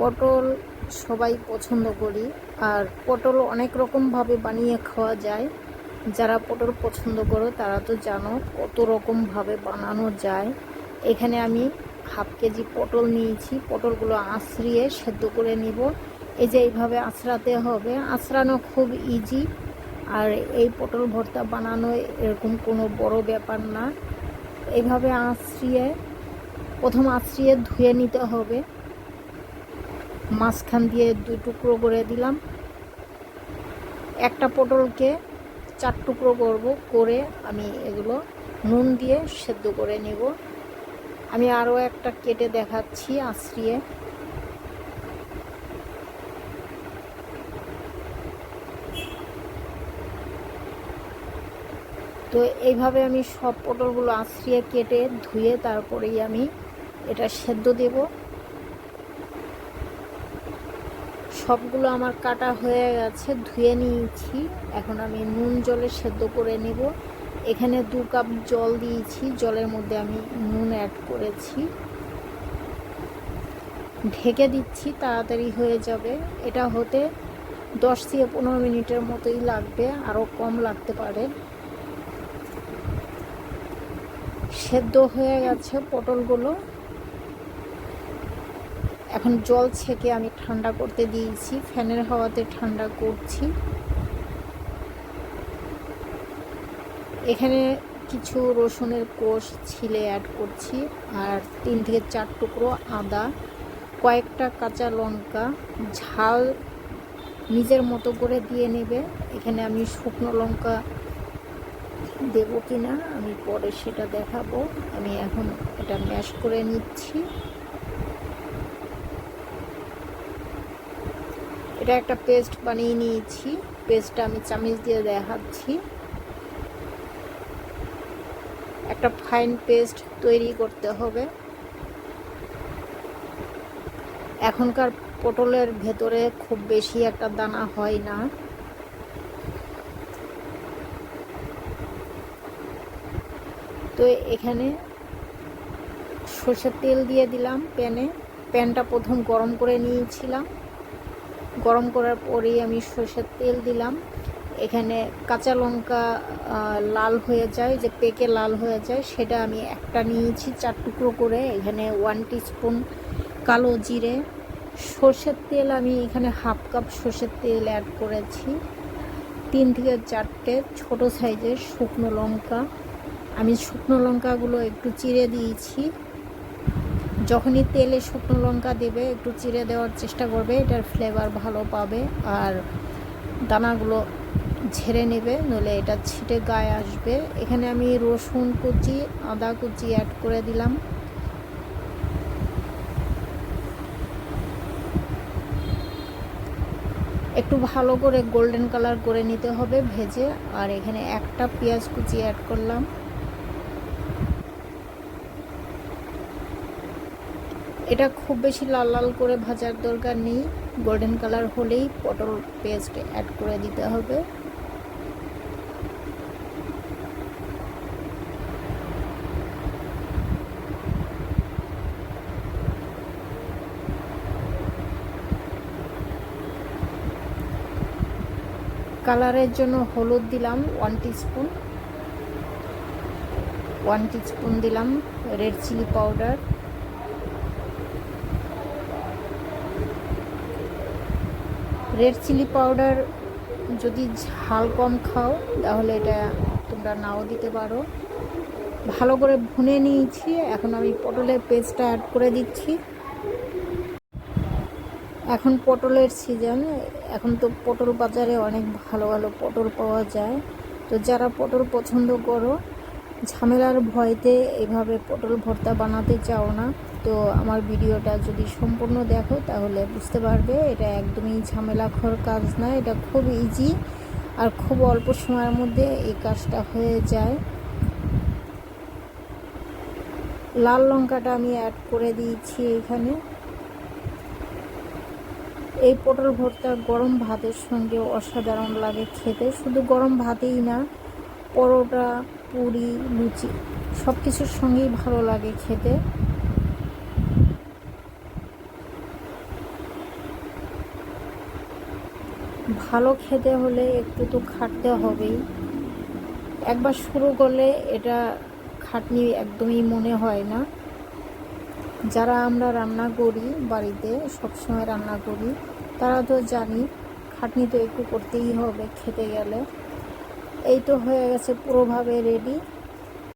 পটল সবাই পছন্দ করি। আর পটল অনেক রকমভাবে বানিয়ে খাওয়া যায়। যারা পটল পছন্দ করো, তারা তো জানো কত রকমভাবে বানানো যায়। এখানে আমি হাফ কেজি পটল নিয়েছি। পটলগুলো আঁচড়িয়ে সেদ্ধ করে নিব। এই যে এইভাবে আঁচড়াতে হবে। আঁচড়ানো খুব ইজি আর এই পটল ভর্তা বানানো এরকম কোনো বড় ব্যাপার না। এইভাবে আঁচড়িয়ে, প্রথম আঁচড়িয়ে ধুয়ে নিতে হবে। মাঝখান দিয়ে দুই টুকরো করে দিলাম। একটা পটলকে চার টুকরো করব, করে আমি এগুলো নুন দিয়ে সেদ্ধ করে নেব। আমি আরও একটা কেটে দেখাচ্ছি আশ্রিয়ে তো এইভাবে আমি সব পটলগুলো আশ্রিয়ে কেটে ধুয়ে তারপরেই আমি এটা সেদ্ধ দেব। সবগুলো আমার কাটা হয়ে গেছে, ধুয়ে নিয়েছি। এখন আমি নুন জলে সেদ্ধ করে নেব। এখানে দু কাপ জল দিয়েছি, জলের মধ্যে আমি নুন অ্যাড করেছি। ঢেকে দিচ্ছি, তাড়াতাড়ি হয়ে যাবে। এটা হতে দশ থেকে পনেরো মিনিটের মতোই লাগবে আরও কম লাগতে পারে। সেদ্ধ হয়ে গেছে পটলগুলো। এখন জল ছেঁকে আমি ঠান্ডা করতে দিয়েছি, ফ্যানের হাওয়াতে ঠান্ডা করছি। এখানে কিছু রসুনের কোষ ছিলে অ্যাড করছি, আর তিন থেকে চার টুকরো আদা, কয়েকটা কাঁচা লঙ্কা, ঝাল নিজের মতো করে দিয়ে নেবে। এখানে আমি শুকনো লঙ্কা দেবো কি না আমি পরে সেটা দেখাবো। আমি এখন এটা ম্যাশ করে নিচ্ছি। এটা একটা পেস্ট বানিয়ে নিয়েছি। পেস্টটা আমি চামিচ দিয়ে দেখাচ্ছি। একটা ফাইন পেস্ট তৈরি করতে হবে। এখনকার পটলের ভেতরে খুব বেশি একটা দানা হয় না। তো এখানে সর্ষের তেল দিয়ে দিলাম প্যানে। প্যানটা প্রথম গরম করে নিয়েছিলাম। গরম করার পরেই আমি সর্ষের তেল দিলাম। এখানে কাঁচা লঙ্কা লাল হয়ে যায়, যে পেকে লাল হয়ে যায়, সেটা আমি একটা নিয়েছি চার টুকরো করে। এখানে ওয়ান স্পুন কালো জিরে। সর্ষের তেল আমি এখানে হাফ কাপ সর্ষের তেল অ্যাড করেছি। তিন থেকে চারটে ছোট সাইজের শুকনো লঙ্কা। আমি শুকনো লঙ্কাগুলো একটু চিড়ে দিয়েছি। যখনই তেলে শুকনো লঙ্কা দেবে, একটু চিড়ে দেওয়ার চেষ্টা করবে, এটার ফ্লেভার ভালো পাবে আর দানাগুলো ঝেড়ে নেবে, নইলে এটা ছিটে গায়ে আসবে। এখানে আমি রসুন কুচি, আদা কুচি অ্যাড করে দিলাম। একটু ভালো করে গোল্ডেন কালার করে নিতে হবে ভেজে। আর এখানে একটা পেঁয়াজ কুচি অ্যাড করলাম। এটা খুব বেশি লাল লাল করে ভাজার দরকার নেই। গোল্ডেন কালার হলেই পটল পেস্ট অ্যাড করে দিতে হবে। কালারের জন্য হলুদ দিলাম ওয়ান স্পুন ওয়ান স্পুন দিলাম red chilli powder red chilli powder যদি ঝাল কম খাও, তাহলে এটা তোমরা নাও দিতে পারো। ভালো করে ভুনে নিয়েছি, এখন আমি পটলের পেস্টটা অ্যাড করে দিচ্ছি। এখন পটলের সিজন এখন তো পটল বাজারে অনেক ভালো ভালো পটল পাওয়া যায়। তো যারা পটল পছন্দ করো ঝামেলার ভয়তে এভাবে পটল ভর্তা বানাতে চাও না, তো আমার ভিডিওটা যদি সম্পূর্ণ দেখো তাহলে বুঝতে পারবে এটা একদমই ঝামেলাখর কাজ না, এটা খুব ইজি আর খুব অল্প সময়ের মধ্যে এই কাজটা হয়ে যায়। লাল লঙ্কাটা আমি অ্যাড করে দিয়েছি এখানে। এই পটল ভর্তা গরম ভাতের সঙ্গে অসাধারণ লাগে খেতে, শুধু গরম ভাতেই না, পরোটা পুরি, লুচি সব কিছুর সঙ্গেই ভালো লাগে খেতে। ভালো খেতে হলে একটু তো খাটতে হবেই। একবার শুরু করলে এটা খাটনি একদমই মনে হয় না। যারা আমরা রান্না করি বাড়িতে, সবসময় রান্না করি, তারা তো জানি খাটনি তো একটু করতেই হবে খেতে গেলে। এই তো হয়ে গেছে পুরোভাবে রেডি